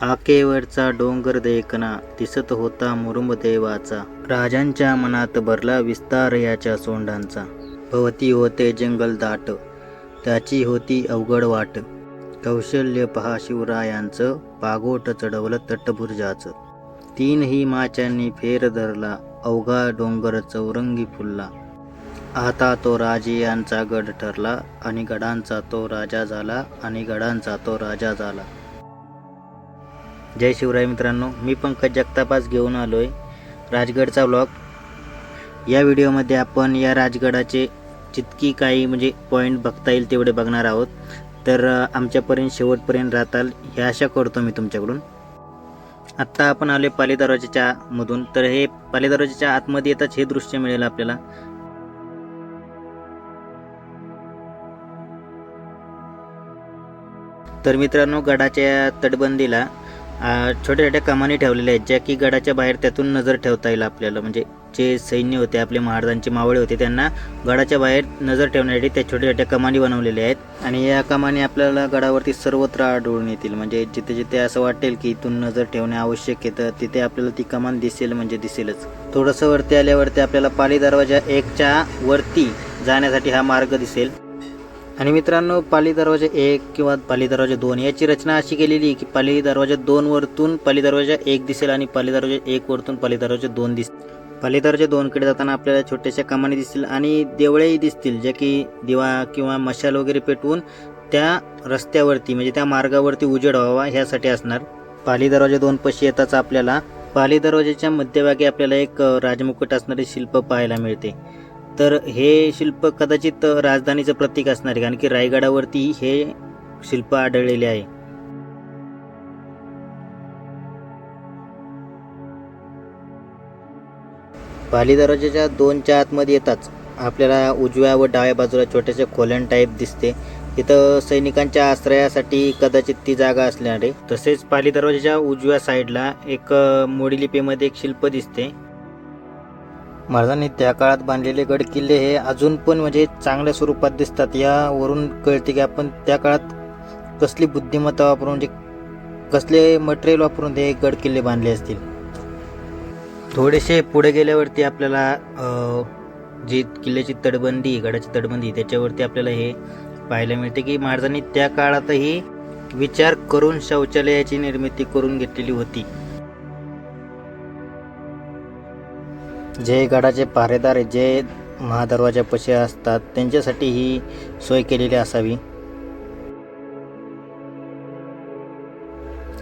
हाकेवरचा डोंगर देखना दिसत होता मुरुंब देवाचा राजांच्या मनात भरला विस्तार याच्या सोंडांचा. भवती होते जंगल दाट त्याची होती अवघड वाट. कौशल्य पहा शिवरायांचं पागोट चढवलं तटभुर्जाचं तीनही माच्यांनी फेर धरला अवघा डोंगर चौरंगी फुलला. आता तो राजे गड ठरला आणि गडांचा तो राजा झाला आणि गडांचा तो राजा झाला. जय शिवराय मित्रांनो मी पंकज जगतापास घेऊन आलो आहे राजगडचा ब्लॉग या व्हिडिओमध्ये आपण या राजगडाचे जितकी काही म्हणजे पॉईंट बघता येईल तेवढे बघणार आहोत. तर आमच्यापर्यंत शेवटपर्यंत राहताल ह्या आशा करतो मी तुमच्याकडून. आत्ता आपण आले पाली दरवाजाच्या मधून. तर हे पाली दरवाजाच्या आतमध्ये येताच हे दृश्य मिळेल आपल्याला. तर मित्रांनो गडाच्या तटबंदीला छोट्या छोट्या कमानी ठेवलेल्या आहेत ज्या की गडाच्या बाहेर त्यातून नजर ठेवता येईल आपल्याला. म्हणजे जे सैन्य होते आपले महाराजांचे मावळे होते त्यांना गडाच्या बाहेर नजर ठेवण्यासाठी त्या छोट्या छोट्या कमानी बनवलेल्या आहेत. आणि या कमानी आपल्याला गडावरती सर्वत्र आढळून येतील. म्हणजे जिथे जिथे असं वाटेल की इथून नजर ठेवणे आवश्यक आहे तर तिथे आपल्याला ती कमान दिसेल म्हणजे दिसेलच. थोडंसं वरती आल्यावरती आपल्याला पाली दरवाजा एकच्या वरती जाण्यासाठी हा मार्ग दिसेल. आणि मित्रांनो पाली दरवाजा एक किंवा पाली दरवाजा दोन याची रचना अशी केलेली की पाली दरवाजा दोन वरतून पाली दरवाजा एक दिसेल आणि पाली दरवाजा एक वरतून पाली दरवाजा दोन दिस पाली दरवाजा दोनकडे जाताना आपल्याला छोट्याशा कामाने दिसतील आणि देवळेही दिसतील ज्या की दिवा किंवा मशाल वगैरे पेटवून त्या रस्त्यावरती म्हणजे त्या मार्गावरती उजेड व्हावा ह्यासाठी असणार. पाली दरवाजा दोन पशी येताच आपल्याला पाली दरवाजाच्या मध्यभागी आपल्याला एक राजमुकुट असणारे शिल्प पाहायला मिळते. तर हे शिल्प कदाचित राजधानीचं प्रतीक असणार आहे कारण की रायगडावरती हे शिल्प आढळलेले आहे. पाली दरवाजाच्या दोनच्या आतमध्ये येताच आपल्याला उजव्या व डाव्या बाजूला छोट्याशा खोल्यान टाईप दिसते. तिथं सैनिकांच्या आश्रयासाठी कदाचित ती जागा असणार आहे. तसेच पाली दरवाजाच्या उजव्या साईडला एक मोडी लिपीमध्ये एक शिल्प दिसते. महाराजांनी त्या काळात बांधलेले गड किल्ले हे अजून पण म्हणजे चांगल्या स्वरूपात दिसतात. यावरून कळते की आपण त्या काळात कसली बुद्धिमत्ता वापरून म्हणजे कसले मटेरियल वापरून ते गड किल्ले बांधले असतील. थोडेसे पुढे गेल्यावरती आपल्याला जी किल्ल्याची तटबंदी गडाची तटबंदी त्याच्यावरती आपल्याला हे पाहायला मिळते की महाराजांनी त्या काळातही विचार करून शौचालयाची निर्मिती करून घेतलेली होती. जे गडाचे पहारेदार जे महादरवाजापाशी असतात त्यांच्यासाठी ही सोय केलेली असावी.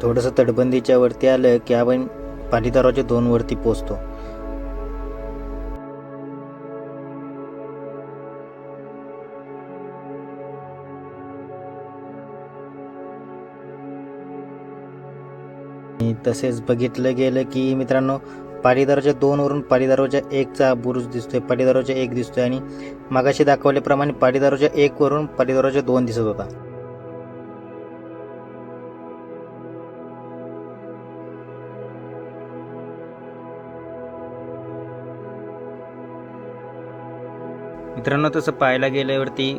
थोडंसं तटबंदीच्या वरती आलं की आपण पाली दरवाजा दोन वरती पोचतो तसेच बघितलं गेलं की मित्रांनो पाली दोनवरून दोन वरून एकचा बुरुज दिसतोय पाली एक दिसतोय आणि मगाशी दाखवल्याप्रमाणे पाली एकवरून एक वरून दोन दिसत होता. मित्रांनो तसं पाहायला गेल्यावरती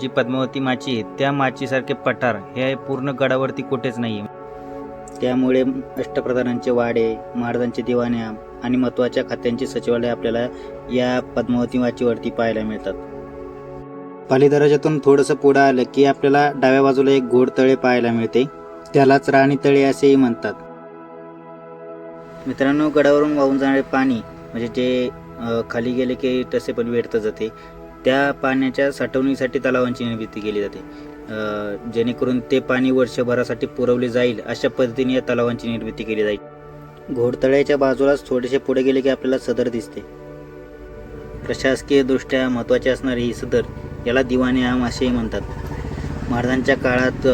जी पद्मावती माची आहे त्या माचीसारखे पठार हे पूर्ण गडावरती कुठेच नाही आहे त्यामुळे अष्टप्रधानांचे वाडे महाराजांचे दिवाण्या आणि महत्त्वाच्या खात्यांचे सचिवालय आपल्याला या पद्मावती वाचीवरती पाहायला मिळतात. पाली थोडंसं पुढं आलं की आपल्याला डाव्या बाजूला एक घोडतळे पाहायला मिळते. त्यालाच राणी तळे असेही म्हणतात. मित्रांनो गडावरून वाहून जाणारे पाणी म्हणजे जे खाली गेले की तसे पण वेढतं जाते. त्या पाण्याच्या साठवणीसाठी तलावांची निर्मिती केली जाते. जेणेकरून ते पाणी वर्षभरासाठी पुरवले जाईल अशा पद्धतीने या तलावांची निर्मिती केली जाईल. घोडतळ्याच्या बाजूलाच थोडेसे पुढे गेले की आपल्याला सदर दिसते. प्रशासकीयदृष्ट्या महत्त्वाचे असणारे ही सदर याला दिवाणी आम असेही म्हणतात. महाराजांच्या काळात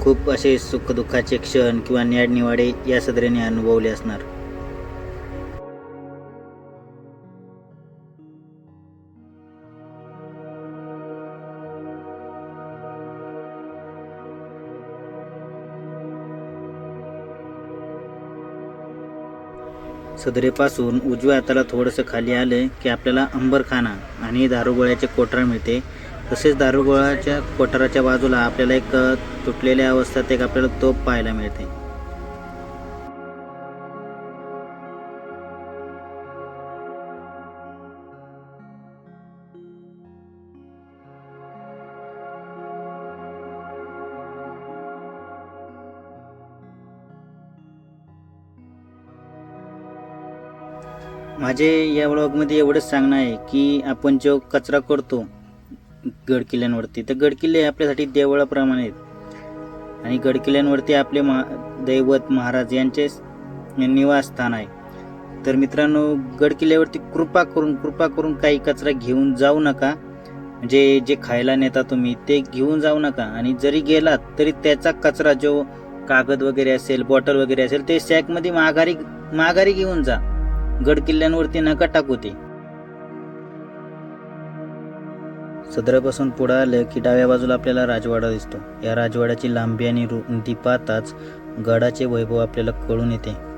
खूप असे सुखदुःखाचे क्षण किंवा न्याडनिवाडे या सदरेने अनुभवले असणार. सदरेपासून उजव्या हाताला थोडंसं खाली आलं की आपल्याला अंबरखाना आणि दारुगोळ्याचे कोठार मिळते. तसेच दारुगोळ्याच्या कोठाराच्या बाजूला आपल्याला एक तुटलेल्या अवस्थेत एक आपल्याला तोप पाहायला मिळते. माझे या ब्लॉगमध्ये एवढंच सांगणं आहे की आपण जो कचरा करतो गडकिल्ल्यांवरती तर गडकिल्ले आपल्यासाठी देवळाप्रमाणे आहेत. आणि गडकिल्ल्यांवरती आपले मा दैवत महाराज यांचे निवासस्थान आहे. तर मित्रांनो गडकिल्ल्यावरती कृपा करून कृपा करून काही कचरा घेऊन जाऊ नका. म्हणजे जे खायला नेता तुम्ही ते घेऊन जाऊ नका. आणि जरी गेलात तरी त्याचा कचरा जो कागद वगैरे असेल बॉटल वगैरे असेल ते सॅकमध्ये माघारी माघारी घेऊन जा. गड किल्ल्यांवरती नका टाकू ते. सदरापासून पुढे आलं की डाव्या बाजूला आपल्याला राजवाडा दिसतो. या राजवाड्याची लांबी आणि रुंदी पाहताच गडाचे वैभव आपल्याला कळून येते.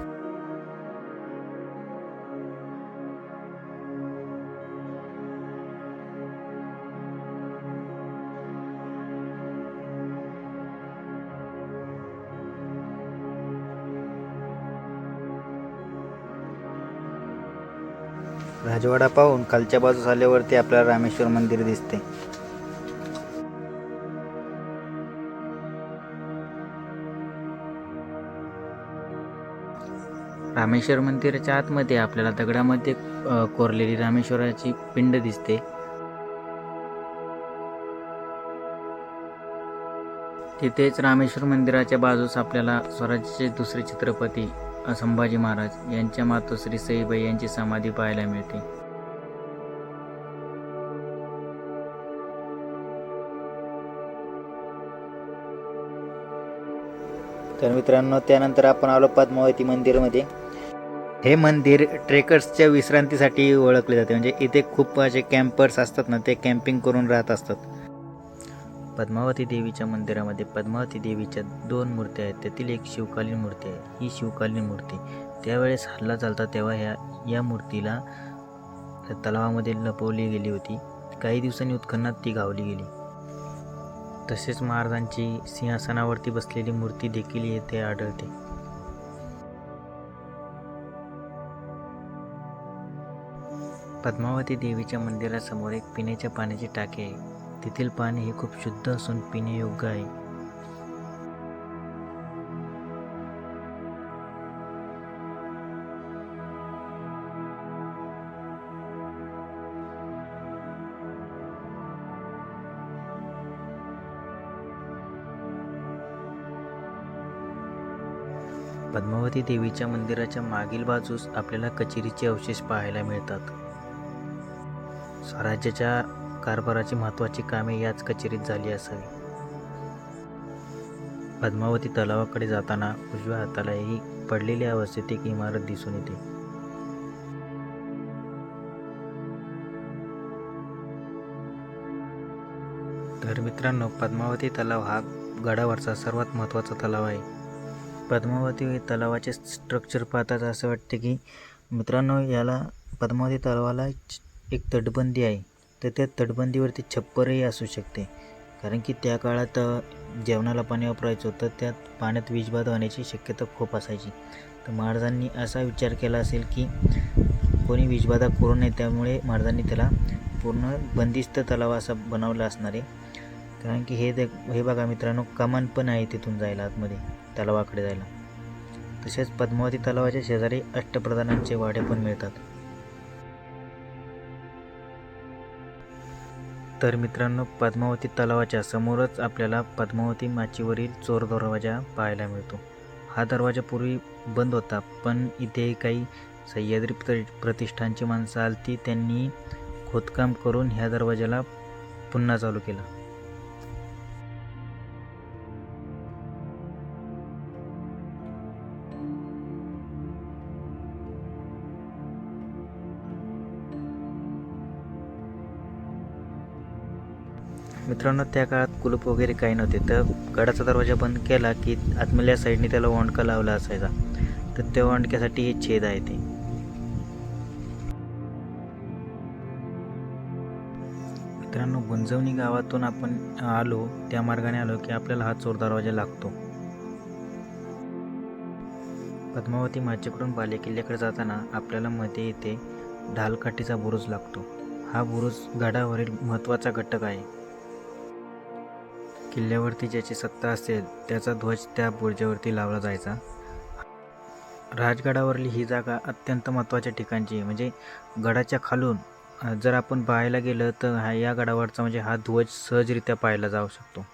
राजवाडा पाहून खालच्या बाजूस आल्यावरती आपल्याला रामेश्वर मंदिर दिसते. रामेश्वर मंदिराच्या आतमध्ये आपल्याला दगडामध्ये कोरलेली रामेश्वराची पिंड दिसते. तिथेच रामेश्वर मंदिराच्या बाजूस आपल्याला स्वराज्याचे दुसरे छत्रपती संभाजी महाराज यांच्या मातोश्री सईबाई यांची समाधी पाहायला मिळते. तर मित्रांनो त्यानंतर आपण आलो पद्मावती मंदिरमध्ये. हे मंदिर ट्रेकर्सच्या विश्रांतीसाठी ओळखले जाते. म्हणजे इथे खूप असे कॅम्पर्स असतात ना ते कॅम्पिंग करून राहत असतात. पद्मावती देवीच्या मंदिरामध्ये पद्मावती देवीच्या दोन मूर्त्या आहेत. त्यातील एक शिवकालीन मूर्ती आहे. ही शिवकालीन मूर्ती. त्यावेळेस हल्ला चालता तेव्हा ह्या या मूर्तीला तलावामध्ये लपवली गेली होती. काही दिवसांनी उत्खननात ती गावली गेली. तसेच महाराजांची सिंहासनावरती बसलेली मूर्ती देखील येथे आढळते. पद्मावती देवीच्या मंदिरासमोर एक पिण्याच्या पाण्याची टाकी आहे. तेथील पाणी हे खूप शुद्ध असून पिण्यायोग्य आहे. पद्मावती देवीच्या मंदिराच्या मागील बाजूस आपल्याला कचेरीचे अवशेष पाहायला मिळतात. स्वराज्याच्या कारभाराची महत्त्वाची कामे याच कचेरीत झाली असावी. पद्मावती तलावाकडे जाताना उजव्या हाताला ही पडलेल्या अवस्थेत एक इमारत दिसून येते. तर मित्रांनो पद्मावती तलाव हा गडावरचा सर्वात महत्त्वाचा तलाव आहे. पद्मावती तलावाचे स्ट्रक्चर पाहताच असं वाटते की मित्रांनो याला पद्मावती तलावाला एक तटबंदी आहे. तर त्या तटबंदीवरती छप्परही असू शकते. कारण की त्या काळात जेवणाला पाणी वापरायचं तर त्यात पाण्यात विषबाधा होण्याची शक्यता खूप असायची. तर महाराजांनी असा विचार केला असेल की कोणी विषबाधा करू नये त्यामुळे महाराजांनी त्याला पूर्ण बंदिस्त तलाव असा बनवला असणार आहे. कारण की हे ते हे बघा मित्रांनो कमान पण आहे तिथून जायला आतमध्ये. तलावाकडे जायला. तसेच पद्मावती तलावाच्या शेजारी अष्टप्रधानांचे वाडे पण मिळतात. तर मित्रांनो पद्मावती तलावाच्या समोरच आपल्याला पद्मावती माचीवरील चोर दरवाजा पाहायला मिळतो. हा दरवाजा पूर्वी बंद होता पण इथे काही सह्याद्री प्र प्रतिष्ठानची माणसं आलती. त्यांनी खोदकाम करून ह्या दरवाजाला पुन्हा चालू केला. मित्रांनो त्या काळात कुलूप वगैरे काही नव्हते. तर गडाचा दरवाजा बंद केला की आतमधल्या साईडने त्याला ओंडका लावला असायचा. तर त्या ओंडक्यासाठी हे छेद आहे ते. मित्रांनो गुंजवणी गावातून आपण आलो त्या मार्गाने आलो की आपल्याला हा चोर दरवाजा लागतो. पद्मावती माझ्याकडून बालेकिल्ल्याकडे जाताना आपल्याला मध्ये येथे ढालकाठीचा बुरुज लागतो. हा बुरुज गडावरील महत्त्वाचा घटक आहे. किल्ल्यावरती ज्याची सत्ता असेल त्याचा ध्वज त्या बुर्जेवरती लावला जायचा. राजगडावरली ही जागा अत्यंत महत्त्वाच्या ठिकाणची आहे. म्हणजे गडाच्या खालून जर आपण पाहायला गेलं तर हा या गडावरचा म्हणजे हा ध्वज सहजरित्या पाहायला जाऊ शकतो.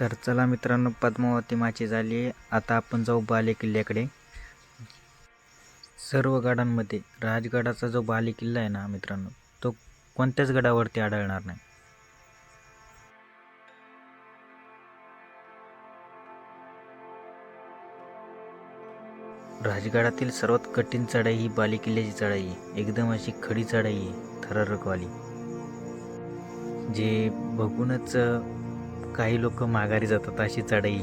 तर चला मित्रांनो पद्मावती माची झाली आता आपण जाऊ बाले किल्ल्याकडे. सर्व गडांमध्ये राजगडाचा जो बाले किल्ला आहे ना मित्रांनो तो कोणत्याच गडावरती आढळणार नाही. राजगडातील सर्वात कठीण चढाई ही बालेकिल्ल्याची चढाई आहे. एकदम अशी खडी चढाई आहे थरारकवाली. जे बघूनच काही लोक माघारी जातात अशी चढाई.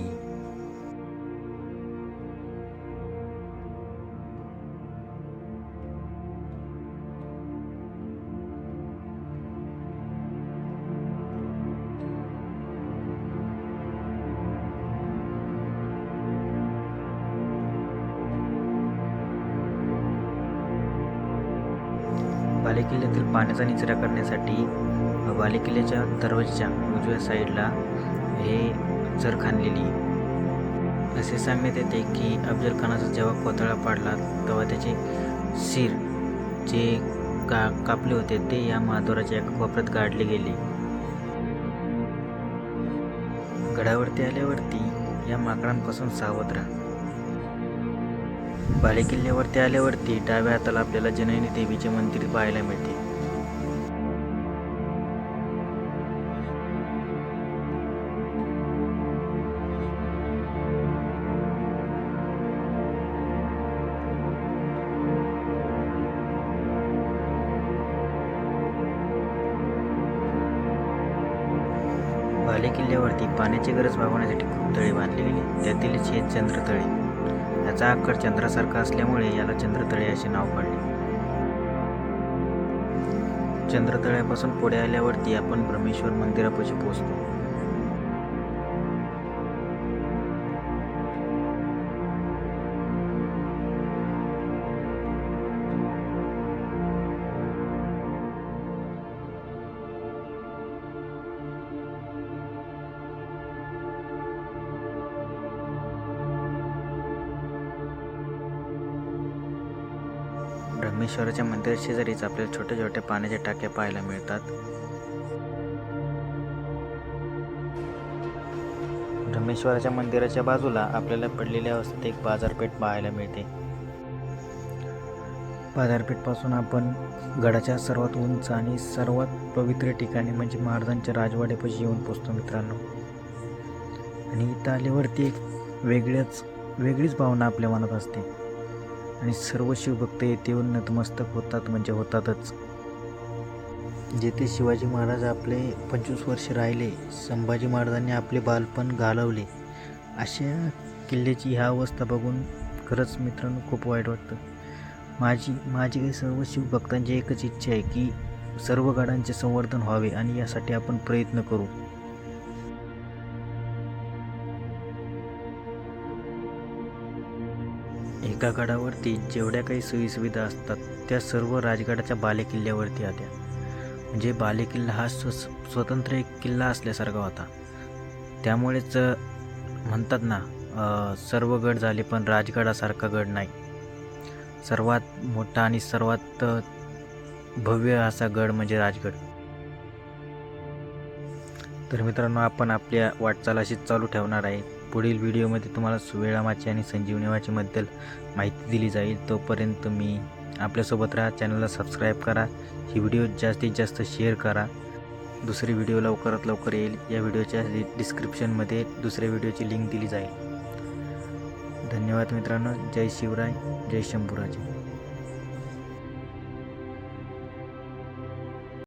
पाण्याचा निचरा करण्यासाठी बालेकिल्ल्याच्या दरवाजाच्या उजव्या साईडला हे जर खाणलेली असे सांगण्यात येते की अफजल खानाचा जेव्हा कोथळा पाडला तेव्हा त्याचे शिर जे का कापले होते ते या महाद्वाराच्या एका कोपऱ्यात गाडले गेले. गडावरती आल्यावरती या माकडांपासून सावध राहा. बालेकिल्ल्यावरती आल्यावरती डाव्या हाताला आपल्याला जननी देवीचे मंदिर पाहायला मिळते. बालेकिल्ल्यावरती पाण्याची गरज भागवण्यासाठी खूप तळे बांधले गेले. त्यातीलच हे चंद्रतळे. याचा आकार चंद्रासारखा असल्यामुळे याला चंद्रतळे असे नाव पडले. चंद्रतळ्यापासून पुढे आल्यावरती आपण ब्रह्मेश्वर मंदिरापाशी पोहोचतो. धर्मेश्वराच्या मंदिर शेजारीच आपल्याला छोट्या छोट्या पाण्याच्या टाक्या पाहायला मिळतात. धर्मेश्वराच्या मंदिराच्या बाजूला आपल्याला पडलेल्या अवस्थेत एक बाजारपेठ पाहायला मिळते. बाजारपेठपासून आपण गडाच्या सर्वात उंच आणि सर्वात पवित्र ठिकाणी म्हणजे महाराजांच्या राजवाड्यापाशी येऊन पोचतो मित्रांनो. आणि इथं आल्यावरती एक वेगळ्याच वेगळीच भावना आपल्या मनात असते. आणि सर्व शिवभक्त येथे येऊन नतमस्तक होतात म्हणजे होतातच. जेथे शिवाजी महाराज आपले पंचवीस वर्ष राहिले संभाजी महाराजांनी आपले बालपण घालवले अशा किल्ल्याची ह्या अवस्था बघून खरंच मित्रांनो खूप वाईट वाटतं. माझी माझी काही सर्व शिवभक्तांची एकच इच्छा आहे की सर्व गडांचे संवर्धन व्हावे आणि यासाठी आपण प्रयत्न करू. एका गडावरती जेवढ्या काही सोयीसुविधा असतात त्या सर्व राजगडाच्या बालेकिल्ल्यावरती आल्या. म्हणजे बालेकिल्ला हा स्व स्वतंत्र एक किल्ला असल्यासारखा होता. त्यामुळेच म्हणतात ना सर्व गड झाले पण राजगडासारखा गड नाही. सर्वात मोठा आणि सर्वात भव्य असा गड म्हणजे राजगड. तर मित्रांनो आपण आपल्या वाटचाल अशीच चालू ठेवणार आहे. पुढील व्हिडिओमध्ये तुम्हाला सुवेळामाची आणि संजीवनीमाचीबद्दल माहिती दिली जाईल. तोपर्यंत मी आपल्यासोबत राहा चॅनलला सबस्क्राईब करा ही व्हिडिओ जास्तीत जास्त शेअर करा. दुसरी व्हिडिओ लवकरात लवकर येईल. या व्हिडिओच्या डिस्क्रिप्शनमध्ये दुसऱ्या व्हिडिओची लिंक दिली जाईल. धन्यवाद मित्रांनो. जय शिवराय जय शंभूराजे.